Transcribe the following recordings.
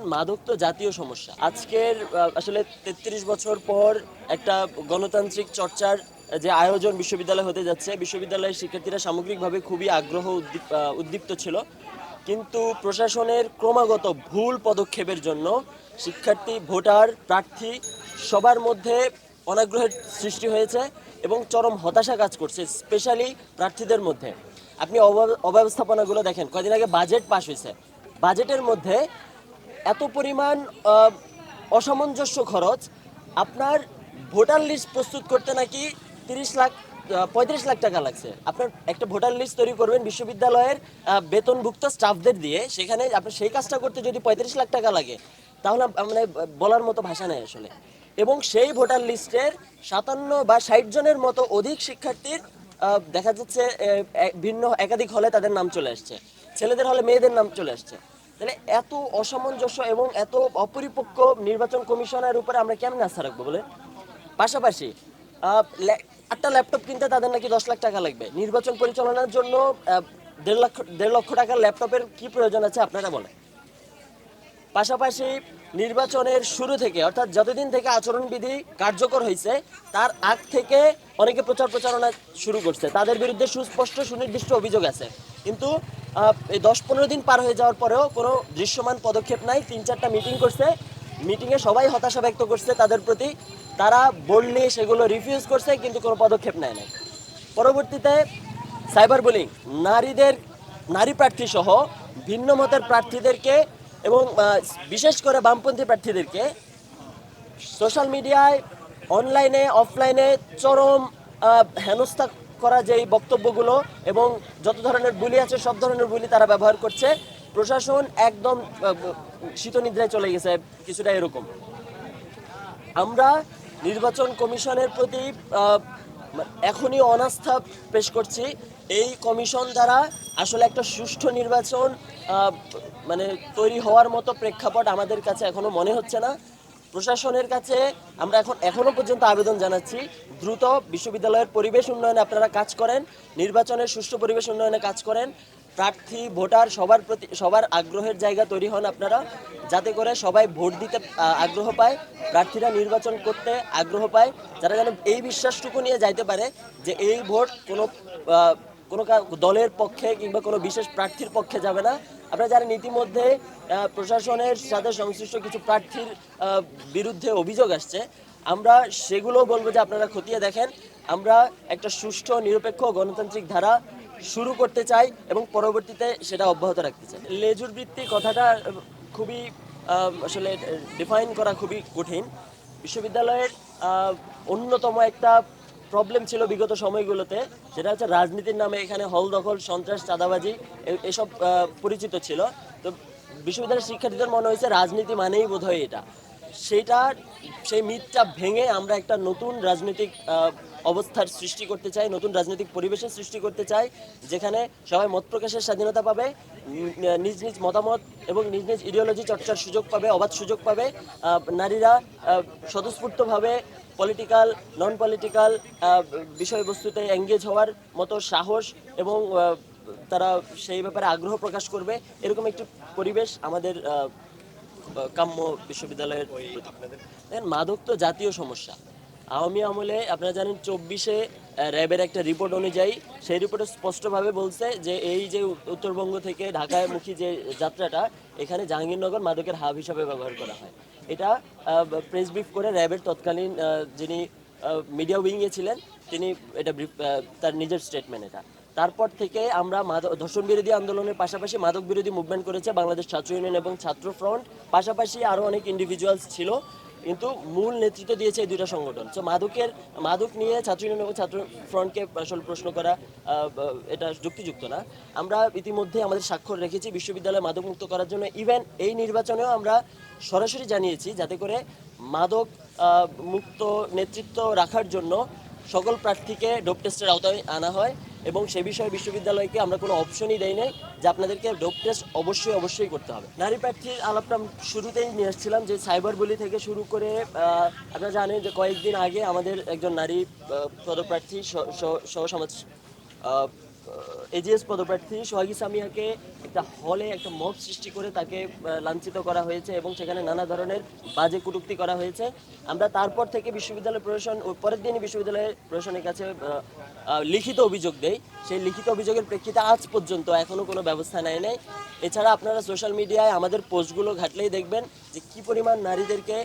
দেখেন, মাদক তো জাতীয় সমস্যা। আজকের আসলে তেত্রিশ বছর পর একটা গণতান্ত্রিক চর্চার যে আয়োজন বিশ্ববিদ্যালয় হতে যাচ্ছে, বিশ্ববিদ্যালয়ের শিক্ষার্থীরা সামগ্রিকভাবে খুবই আগ্রহ উদ্দীপ্ত ছিল। কিন্তু প্রশাসনের ক্রমাগত ভুল পদক্ষেপের জন্য শিক্ষার্থী, ভোটার, প্রার্থী সবার মধ্যে অনাগ্রহের সৃষ্টি হয়েছে এবং চরম হতাশা কাজ করছে, স্পেশালি প্রার্থীদের মধ্যে। আপনি অব্যব- অব্যবস্থাপনাগুলো দেখেন কদিন আগে বাজেট পাশ হয়েছে। বাজেটের মধ্যে এত পরিমাণ অসামঞ্জস্য খরচ, আপনার ভোটার লিস্ট প্রস্তুত করতে নাকি তিরিশ লাখ পঁয়ত্রিশ লাখ টাকা লাগছে। আপনার একটা ভোটার লিস্ট তৈরি করবেন বিশ্ববিদ্যালয়ের বেতনভুক্ত স্টাফদের দিয়ে, সেখানে আপনার সেই কাজটা করতে যদি পঁয়ত্রিশ লাখ টাকা লাগে, তাহলে মানে বলার মতো ভাষা নেই আসলে। এবং সেই ভোটার লিস্টের সাতান্ন বা ষাট জনের মতো অধিক শিক্ষার্থীর দেখা যাচ্ছে ভিন্ন একাধিক হলে তাদের নাম চলে আসছে। ছেলেদের হলে মেয়েদের নাম চলে আসছে। তাহলে এত অসামঞ্জস্য এবং এত অপরিপক্ক নির্বাচন কমিশনের উপরে আমরা কেমন আস্থা রাখব বলে? পাশাপাশি একটা ল্যাপটপ কিনতে তাদের নাকি দশ লাখ টাকা লাগবে। নির্বাচন পরিচালনার জন্য দেড় লক্ষ দেড় লক্ষ টাকার ল্যাপটপের কি প্রয়োজন আছে আপনারা বলেন? পাশাপাশি, নির্বাচনের শুরু থেকে, অর্থাৎ যতদিন থেকে আচরণবিধি কার্যকর হয়েছে তার আগ থেকে অনেকে প্রচার প্রচারণা শুরু করছে। তাদের বিরুদ্ধে সুস্পষ্ট সুনির্দিষ্ট অভিযোগ আছে। কিন্তু এই দশ পনেরো দিন পার হয়ে যাওয়ার পরেও কোনো দৃশ্যমান পদক্ষেপ নাই। তিন চারটা মিটিং করছে। মিটিংয়ে সবাই হতাশা ব্যক্ত করছে তাদের প্রতি। তারা বললে সেগুলো রিফিউজ করছে, কিন্তু কোনো পদক্ষেপ নেয় নাই। পরবর্তীতে সাইবার বুলিং নারীদের, নারী প্রার্থী সহ ভিন্ন মতের প্রার্থীদেরকে এবং বিশেষ করে বামপন্থী প্রার্থীদেরকে সোশ্যাল মিডিয়ায় অনলাইনে অফলাইনে চরম হেনস্থা করা যেই বক্তব্যগুলো এবং যত ধরনের বুলি আছে, সব ধরনের বুলি তারা ব্যবহার করছে। প্রশাসন একদম শীতনিদ্রায় চলে গেছে, কিছুটা এরকম। আমরা নির্বাচন কমিশনের প্রতি এখনই অনাস্থা পেশ করছি। এই কমিশন দ্বারা আসলে একটা সুষ্ঠু নির্বাচন মানে তৈরি হওয়ার মতো প্রেক্ষাপট আমাদের কাছে এখনও মনে হচ্ছে না। প্রশাসনের কাছে আমরা এখন এখনও পর্যন্ত আবেদন জানাচ্ছি। দ্রুত বিশ্ববিদ্যালয়ের পরিবেশ উন্নয়নে আপনারা কাজ করেন, নির্বাচনের সুষ্ঠু পরিবেশ উন্নয়নে কাজ করেন, প্রার্থী, ভোটার সবার প্রতি, সবার আগ্রহের জায়গা তৈরি হন আপনারা, যাতে করে সবাই ভোট দিতে আগ্রহ পায়, প্রার্থীরা নির্বাচন করতে আগ্রহ পায়, যারা যেন এই বিশ্বাসটুকু নিয়ে যাইতে পারে যে এই ভোট কোনো কোনো দলের পক্ষে কিংবা কোনো বিশেষ প্রার্থীর পক্ষে যাবে না আপনারা জানেন ইতিমধ্যে প্রশাসনের সাথে সংশ্লিষ্ট কিছু প্রার্থীর বিরুদ্ধে অভিযোগ আসছে। আমরা সেগুলো বলব যে আপনারা খতিয়ে দেখেন। আমরা একটা সুষ্ঠু, নিরপেক্ষ গণতান্ত্রিক ধারা শুরু করতে চাই এবং পরবর্তীতে সেটা অব্যাহত রাখতে চাই। লেজুর বৃত্তি কথাটা খুবই আসলে ডিফাইন করা খুবই কঠিন। বিশ্ববিদ্যালয়ের অন্যতম একটা প্রবলেম ছিল বিগত সময়গুলোতে যেটা হচ্ছে রাজনীতির নামে এখানে হল দখল, সন্ত্রাস, চাঁদাবাজি এসব পরিচিত ছিল। তো বিশ্ববিদ্যালয়ের শিক্ষার্থীদের মনে হয়েছে রাজনীতি মানেই বোধহয় এটা। সেটা সেই মিথটা ভেঙে আমরা একটা নতুন রাজনৈতিক অবস্থার সৃষ্টি করতে চাই নতুন রাজনৈতিক পরিবেশের সৃষ্টি করতে চাই যেখানে সবাই মত প্রকাশের স্বাধীনতা পাবে নিজ নিজ মতামত এবং নিজ নিজ ইডিওলজি চর্চার সুযোগ পাবে অবাধ সুযোগ পাবে। নারীরা স্বতঃস্ফূর্তভাবে পলিটিক্যাল নন পলিটিক্যাল বিষয়বস্তুতে এঙ্গেজ হওয়ার মতো সাহস এবং তারা সেই ব্যাপারে আগ্রহ প্রকাশ করবে। এরকম একটি পরিবেশ আমাদের কাম্য বিশ্ববিদ্যালয়ের। মাদক তো জাতীয় সমস্যা। আওয়ামী আমলে আপনারা জানেন চব্বিশে র্যাবের একটা রিপোর্ট অনুযায়ী সেই রিপোর্টে স্পষ্টভাবে বলছে যে এই যে উত্তরবঙ্গ থেকে ঢাকায় মুখী যে যাত্রাটা, এখানে জাহাঙ্গীরনগর মাদকের হাব হিসাবে ব্যবহার করা হয়। এটা প্রেস ব্রিফ করে র্যাবের তৎকালীন যিনি মিডিয়া উইংয়ে ছিলেন, তিনি এটা তার নিজের স্টেটমেন্ট এটা। তারপর থেকে আমরা মাদক ধর্ষণ বিরোধী আন্দোলনের পাশাপাশি মাদক বিরোধী মুভমেন্ট করেছে বাংলাদেশ ছাত্র ইউনিয়ন এবং ছাত্র ফ্রন্ট পাশাপাশি আরও অনেক ইন্ডিভিজুয়ালস ছিল। কিন্তু মূল নেতৃত্ব দিয়েছে এই দুইটা সংগঠন। সো মাদকের মাদক নিয়ে ছাত্র ইউনিয়ন এবং ছাত্র ফ্রন্টকে আসলে প্রশ্ন করা এটা যুক্তিযুক্ত না। আমরা ইতিমধ্যে আমাদের স্বাক্ষর রেখেছি বিশ্ববিদ্যালয় মাদক মুক্ত করার জন্য। ইভেন এই নির্বাচনেও আমরা সরাসরি জানিয়েছি যাতে করে মাদক মুক্ত নেতৃত্ব রাখার জন্য সকল প্রার্থীকে ডোপ টেস্টের আওতায় আনা হয়। এবং সে বিষয়ে বিশ্ববিদ্যালয়কে আমরা কোনো অপশনই দেই নাই যে আপনাদেরকে ডোপ টেস্ট অবশ্যই অবশ্যই করতে হবে। নারী প্রার্থীর আলাপটা শুরুতেই নিয়ে এসেছিলাম যে সাইবার বলি থেকে শুরু করে আপনারা জানেন যে কয়েকদিন আগে আমাদের একজন নারী পদপ্রার্থী সহ, সমাজ এজিএস পদপ্রার্থী সোহাগী সামিয়াকে একটা হলে একটা মব সৃষ্টি করে তাকে লাঞ্ছিত করা হয়েছে এবং সেখানে নানা ধরনের বাজে কটূক্তি করা হয়েছে। আমরা তারপর থেকে বিশ্ববিদ্যালয় প্রশাসন ও পরের দিনই বিশ্ববিদ্যালয়ের প্রশাসনের কাছে লিখিত অভিযোগ দেই। সেই লিখিত অভিযোগের প্রেক্ষিতে আজ পর্যন্ত এখনও কোনো ব্যবস্থা নেয় নাই। এছাড়া আপনারা সোশ্যাল মিডিয়ায় আমাদের পোস্টগুলো ঘাটলেই দেখবেন যে কি পরিমাণ নারীদেরকে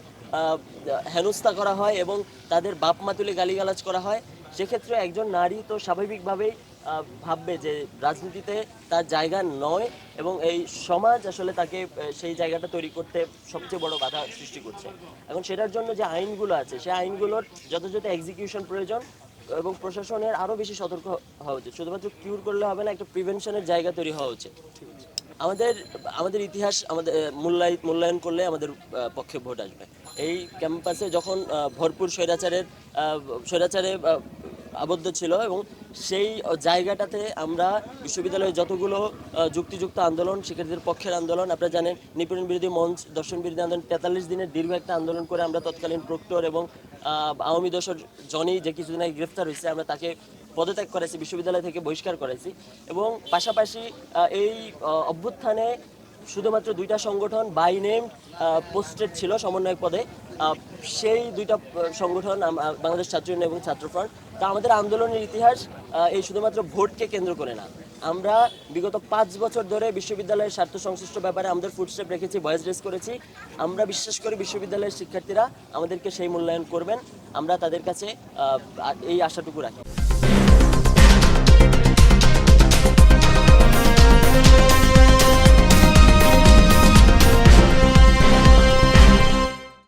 হেনস্থা করা হয় এবং তাদের বাপ মা তুলে গালিগালাজ করা হয়। সেক্ষেত্রে একজন নারী তো স্বাভাবিকভাবেই ভাববে যে রাজনীতিতে তার জায়গা নয় এবং এই সমাজ আসলে তাকে সেই জায়গাটা তৈরি করতে সবচেয়ে বড় বাধা সৃষ্টি করছে। এখন সেটার জন্য যে আইনগুলো আছে সেই আইনগুলোর যথাযথ এক্সিকিউশন প্রয়োজন এবং প্রশাসনের আরও বেশি সতর্ক হওয়া উচিত। শুধুমাত্র কিউর করলে হবে না একটা প্রিভেনশনের জায়গা তৈরি হওয়া উচিত। আমাদের আমাদের ইতিহাস আমাদের আহ, মূল্যায়িত মূল্যায়ন করলে আমাদের পক্ষে ভোট আসবে। এই ক্যাম্পাসে যখন ভরপুর স্বৈরাচারের স্বৈরাচারে আবদ্ধ ছিল এবং সেই জায়গাটাতে আমরা বিশ্ববিদ্যালয়ে যতগুলো যুক্তিযুক্ত আন্দোলন, শিক্ষার্থীদের পক্ষের আন্দোলন, আপনারা জানেন, নিপীড়ন বিরোধী মঞ্চ, দর্শন বিরোধী আন্দোলন, তেতাল্লিশ দিনের দীর্ঘ একটা আন্দোলন করে আমরা তৎকালীন প্রক্টর এবং আওয়ামী দোষর জনি যে কিছুদিন আগে গ্রেফতার হয়েছে, আমরা তাকে পদত্যাগ করেছি বিশ্ববিদ্যালয় থেকে বহিষ্কার করেছি এবং পাশাপাশি এই অভ্যুত্থানে শুধুমাত্র দুইটা সংগঠন বাই নেম পোস্টেড ছিল সমন্বয়ক পদে। সেই দুইটা সংগঠন বাংলাদেশ ছাত্র ইউনিয়ন এবং ছাত্রফ্রন্ট তা আমাদের আন্দোলনের ইতিহাস এই শুধুমাত্র ভোটকে কেন্দ্র করে না। আমরা বিগত পাঁচ বছর ধরে বিশ্ববিদ্যালয়ের স্বার্থ সংশ্লিষ্ট ব্যাপারে আমাদের ফুটস্টেপ রেখেছি ভয়েস রেস করেছি। আমরা বিশ্বাস করি বিশ্ববিদ্যালয়ের শিক্ষার্থীরা আমাদেরকে সেই মূল্যায়ন করবেন। আমরা তাদের কাছে এই আশাটুকু রাখি।